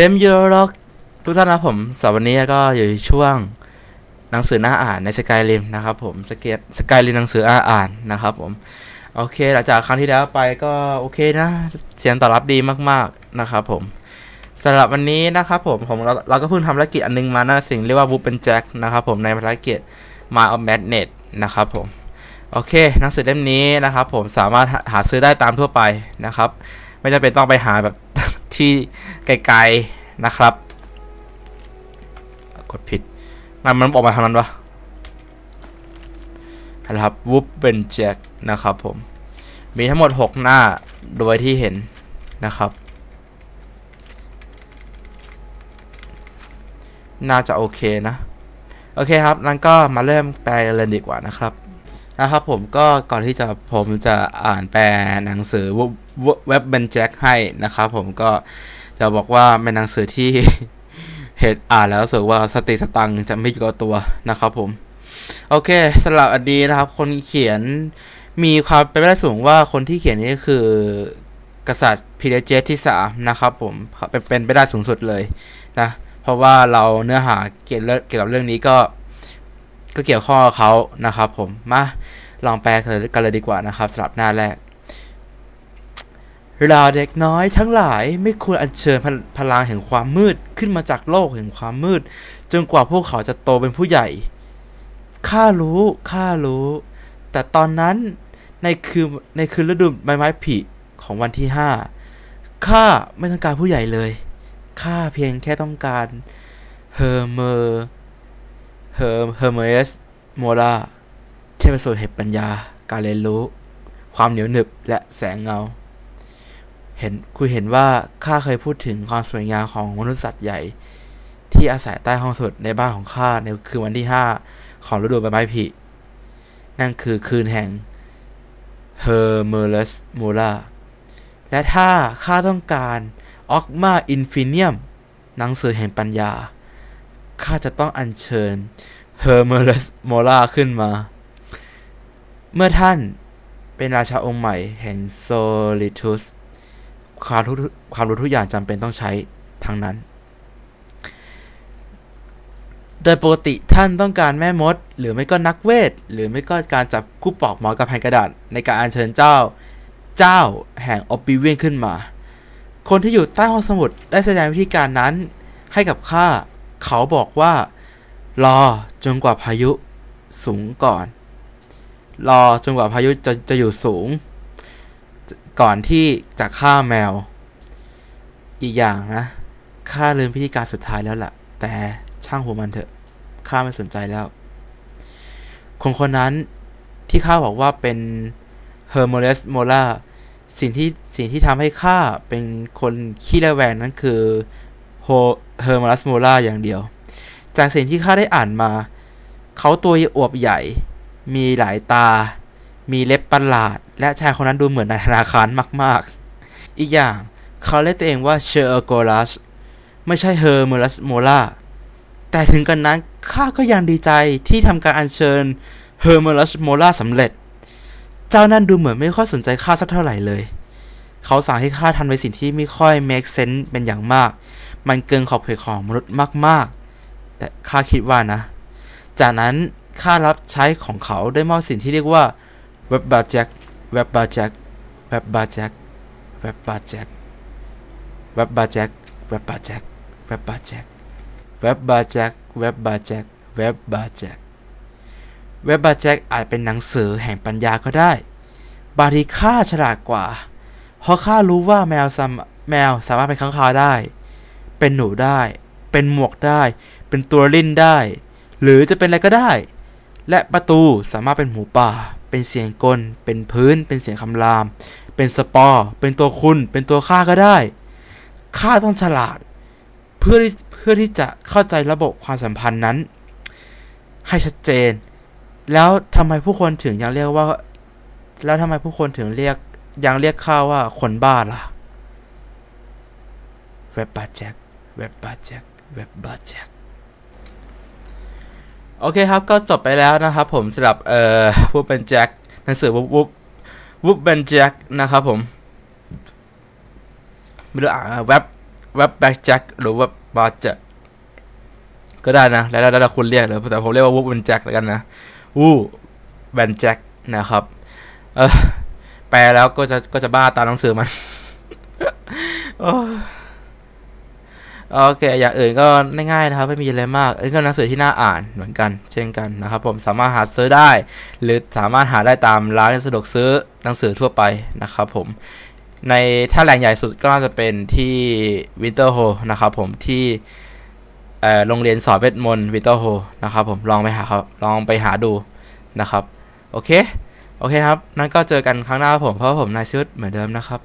เดมยูโรกทุกท่านนะผมสำหรับวันนี้ก็อยู่ในช่วงหนังสือหน้าอ่านในสกายริมนะครับผมสเกตสกายริมหนังสือหน้าอ่านนะครับผมโอเคหลังจากครั้งที่แล้วไปก็โอเคนะ เสียงตอบรับดีมากๆนะครับผมสำหรับวันนี้นะครับผมผมเราเราก็เพิ่งทำภารกิจอันนึงมานะสิ่งเรียกว่าวูเป็นแจ็คนะครับผมในภารกิจมาออฟแม g เน็ตนะครับผมโอเคหนังสือเล่มนี้นะครับผมสามารถหาซื้อได้ตามทั่วไปนะครับ ไม่จำเป็นต้องไปหาแบบ ที่ไกลๆนะครับ กดผิดมันมันออกมาทางนั้นวะนะครับวูบเป็นแจ็คนะครับผม มีทั้งหมด 6 หน้าโดยที่เห็นนะครับ น่าจะโอเคนะ โอเคครับนั้นก็มาเริ่มแปลกันเลยดีกว่านะครับ นะครับผมก็ก่อนที่จะผมจะอ่านแปลหนังสือเว็บเบนแจ็คให้นะครับผมก็จะบอกว่าเป็นหนังสือที่เหตุอ่านแล้วรู้สึกว่าสติสตังจะไม่ยกับตัวนะครับผม โอเคสำหรับอันนี้นะครับ คนเขียนมีความเป็นไปได้สูงว่าคนที่เขียนนี้คือกษัตริย์พีเดเจที่3นะครับผมเป็นเป็นไปได้สูงสุดเลยนะเพราะว่าเราเนื้อหาเกี่ยวกับเรื่องนี้ก็ ก็เกี่ยวข้องกับเขานะครับผมมาลองแปลกันเลยดีกว่านะครับสำหรับหน้าแรกเราเด็กน้อยทั้งหลายไม่ควรอัญเชิญพลังแห่งความมืดขึ้นมาจากโลกแห่งความมืด จนกว่าพวกเขาจะโตเป็นผู้ใหญ่ ข้ารู้ข้ารู้ แต่ตอนนั้นในคืนในคืนฤดูใบไม้ผลิของวันที่ห้าข้าไม่ต้องการผู้ใหญ่เลย ข้าเพียงแค่ต้องการเฮอร์เมอร์ เฮอร์เฮอร์เมสโมราเทพสุดแห่งปัญญา การเรียนรู้ ความเหนียวหนึบและแสงเงา เห็นคุณเห็นว่าข้าเคยพูดถึงความสวยงามของมนุษย์สัตว์ใหญ่ ที่อาศัยใต้ห้องสุดในบ้านของข้าในคืนวันที่ 5 ของฤดูใบไม้ผลินั่นคือคืนแห่งเฮอร์เมลัสโมลาและถ้าข้าต้องการออกมาอินฟิเนียม หนังสือแห่งปัญญา ข้าจะต้องอัญเชิญเฮอร์เมลัสโมลาขึ้นมา เมื่อท่านเป็นราชาองค์ใหม่แห่งโซลิทุสความรู้ความรู้ทุกอย่างจำเป็นต้องใช้ทั้งนั้น โดยปกติท่านต้องการแม่มด หรือไม่ก็นักเวท หรือไม่ก็การจับคู่ปอกหมอกับแผ่นกระดาษ ในการอัญเชิญเจ้า เจ้าแห่งออบิเวียนขึ้นมา คนที่อยู่ใต้ห้องสมุดได้แสดงวิธีการนั้นให้กับข้า เขาบอกว่า รอจนกว่าพายุสูงก่อน รอจนกว่าพายุจะจะอยู่สูง ก่อนที่จะฆ่าแมว อีกอย่างนะข้าลืมพิธีการสุดท้ายแล้วล่ะ แต่ช่างหัวมันเถอะข้าไม่สนใจแล้ว คนคนนั้นที่ข้าบอกว่าเป็นเฮอร์โมเลสโมล่าสิ่งที่สิ่งที่ทำให้ข้าเป็นคนขี้ระแวงนั้นคือ เฮอร์มเลสโมลาอย่างเดียว จากสิ่งที่ข้าได้อ่านมา เขาตัวอวบใหญ่ มีหลายตา มีเล็บประหลาด และชายคนนั้นดูเหมือนในธนาคารมาก ๆ อีกอย่างเขาเรียกตัวเองว่าเชอร์โกลัสไม่ใช่เฮอร์เมลัสโมลาแต่ถึงกันนั้นข้าก็ยังดีใจที่ทำการอัญเชิญเฮอร์เมลัสโมลาสำเร็จ เจ้านั่นดูเหมือนไม่ค่อยสนใจข้าสักเท่าไหร่เลย เขาสั่งให้ข้าทำในสิ่งที่ไม่ค่อย make sense เป็นอย่างมาก มันเกินขอบเขตของมนุษย์มาก ๆ แต่ข้าคิดว่านะ จากนั้นข้ารับใช้ของเขาได้มอบสิ่งที่เรียกว่าเว็บบาแจ็คเว็บบาแจ็คเว็บบาแจ็คเว็บบาแจ็คเว็บบาแจ็คเว็บบาแจ็คเว็บบาแจ็คเว็บบาแจ็คเว็บบาแจ็คเว็บบาแจ็คเว็บบาแจ็คอาจเป็นหนังสือแห่งปัญญาก็ได้ บางทีข้าฉลาดกว่า เพราะข้ารู้ว่าแมวสามแมวสามารถเป็นข้างคาวได้ เป็นหนูได้ เป็นหมวกได้ เป็นตัวลิ้นได้ หรือจะเป็นอะไรก็ได้ และประตูสามารถเป็นหมูป่า เป็นเสียงกล เป็นพื้น เป็นเสียงคำราม เป็นสปอร์เป็นตัวคุณ เป็นตัวข้าก็ได้ข้าต้องฉลาด เพื่อที่เพื่อที่จะเข้าใจระบบความสัมพันธ์นั้น ให้ชัดเจน แล้วทำไมผู้คนถึงยังเรียกว่า แล้วทำไมผู้คนถึงเรียกยังเรียกข้าว่าคนบ้าล่ะ เว็บบาแจ็ค เว็บบาแจ็คเว็บบาแจ็คโอเคครับก็จบไปแล้วนะครับผมสำหรับเอ่อวูบเป็นแจ็คหนังสือวูบวูบวูบเป็นแจ็คนะครับผมไม่รู้อ่านเว็บเว็บแบ็กแจ็คหรือว่าบาร์เจ็ก็ได้นะ แล้วแล้วแต่คุณเรียกเลยแต่ผมเรียกว่าวูบแบนแจ็คแล้วกันนะวูแบนแจ็คนะครับเออแปลแล้วก็จะก็จะบ้าตามหนังสือมัน โอเคอย่างอื่นก็ง่ายๆนะครับ ไม่มีอะไรมากอันนี้ก็หนังสือที่น่าอ่านเหมือนกัน เช่นกันนะครับ ผมสามารถหาซื้อได้ หรือสามารถหาได้ตามร้านสะดวกซื้อหนังสือทั่วไปนะครับผมในถ้าแหล่งใหญ่สุดก็น่าจะเป็นที่วินเตอร์โฮนะครับผมที่โรงเรียนสอนเวทมนต์วินเตอร์โฮนะครับผมลองไปหาเขาลองไปหาดูนะครับ โอเค โอเคครับ นั้นก็เจอกันครั้งหน้าผมเพราะผมนายซิวเหมือนเดิมนะครับ